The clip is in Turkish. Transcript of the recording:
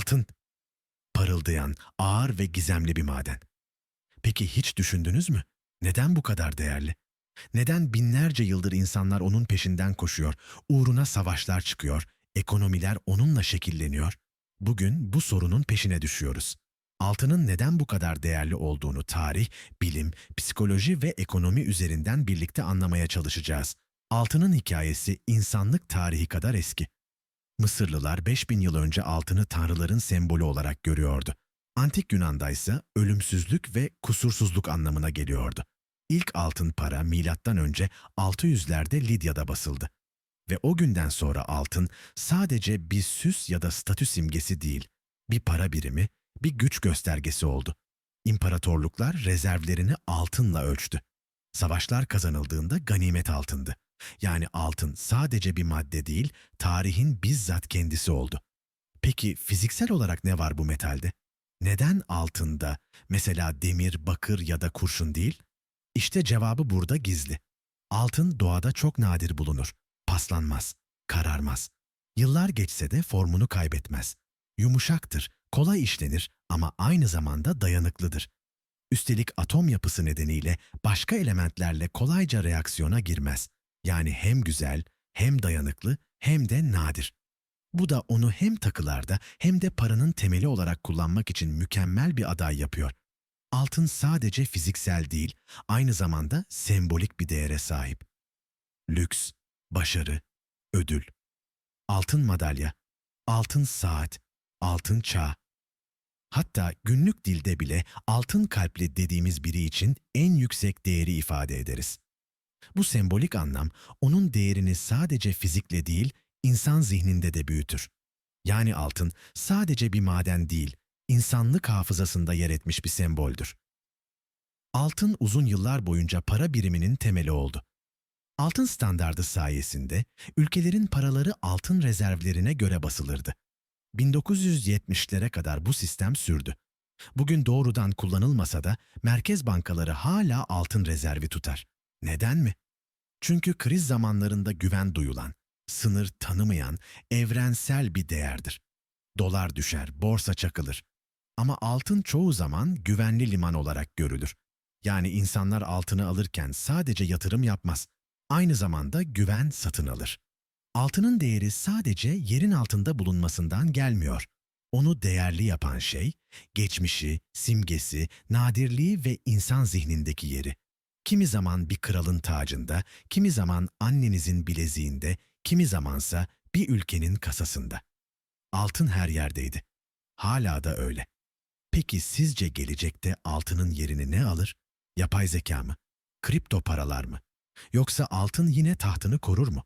Altın. Parıldayan, ağır ve gizemli bir maden. Peki hiç düşündünüz mü? Neden bu kadar değerli? Neden binlerce yıldır insanlar onun peşinden koşuyor, uğruna savaşlar çıkıyor, ekonomiler onunla şekilleniyor? Bugün bu sorunun peşine düşüyoruz. Altının neden bu kadar değerli olduğunu tarih, bilim, psikoloji ve ekonomi üzerinden birlikte anlamaya çalışacağız. Altının hikayesi insanlık tarihi kadar eski. Mısırlılar 5000 yıl önce altını tanrıların sembolü olarak görüyordu. Antik Yunan'da ise ölümsüzlük ve kusursuzluk anlamına geliyordu. İlk altın para milattan önce 600'lerde Lidya'da basıldı. Ve o günden sonra altın sadece bir süs ya da statü simgesi değil, bir para birimi, bir güç göstergesi oldu. İmparatorluklar rezervlerini altınla ölçtü. Savaşlar kazanıldığında ganimet altındı. Yani altın sadece bir madde değil, tarihin bizzat kendisi oldu. Peki fiziksel olarak ne var bu metalde? Neden altında, mesela demir, bakır ya da kurşun değil? İşte cevabı burada gizli. Altın doğada çok nadir bulunur. Paslanmaz, kararmaz. Yıllar geçse de formunu kaybetmez. Yumuşaktır, kolay işlenir ama aynı zamanda dayanıklıdır. Üstelik atom yapısı nedeniyle başka elementlerle kolayca reaksiyona girmez. Yani hem güzel, hem dayanıklı, hem de nadir. Bu da onu hem takılarda hem de paranın temeli olarak kullanmak için mükemmel bir aday yapıyor. Altın sadece fiziksel değil, aynı zamanda sembolik bir değere sahip. Lüks, başarı, ödül. Altın madalya, altın saat, altın çağ. Hatta günlük dilde bile altın kalpli dediğimiz biri için en yüksek değeri ifade ederiz. Bu sembolik anlam onun değerini sadece fizikle değil, insan zihninde de büyütür. Yani altın sadece bir maden değil, insanlık hafızasında yer etmiş bir semboldür. Altın uzun yıllar boyunca para biriminin temeli oldu. Altın standardı sayesinde ülkelerin paraları altın rezervlerine göre basılırdı. 1970'lere kadar bu sistem sürdü. Bugün doğrudan kullanılmasa da merkez bankaları hala altın rezervi tutar. Neden mi? Çünkü kriz zamanlarında güven duyulan, sınır tanımayan, evrensel bir değerdir. Dolar düşer, borsa çakılır. Ama altın çoğu zaman güvenli liman olarak görülür. Yani insanlar altını alırken sadece yatırım yapmaz. Aynı zamanda güven satın alır. Altının değeri sadece yerin altında bulunmasından gelmiyor. Onu değerli yapan şey, geçmişi, simgesi, nadirliği ve insan zihnindeki yeri. Kimi zaman bir kralın tacında, kimi zaman annenizin bileziğinde, kimi zamansa bir ülkenin kasasında. Altın her yerdeydi. Hala da öyle. Peki sizce gelecekte altının yerini ne alır? Yapay zeka mı? Kripto paralar mı? Yoksa altın yine tahtını korur mu?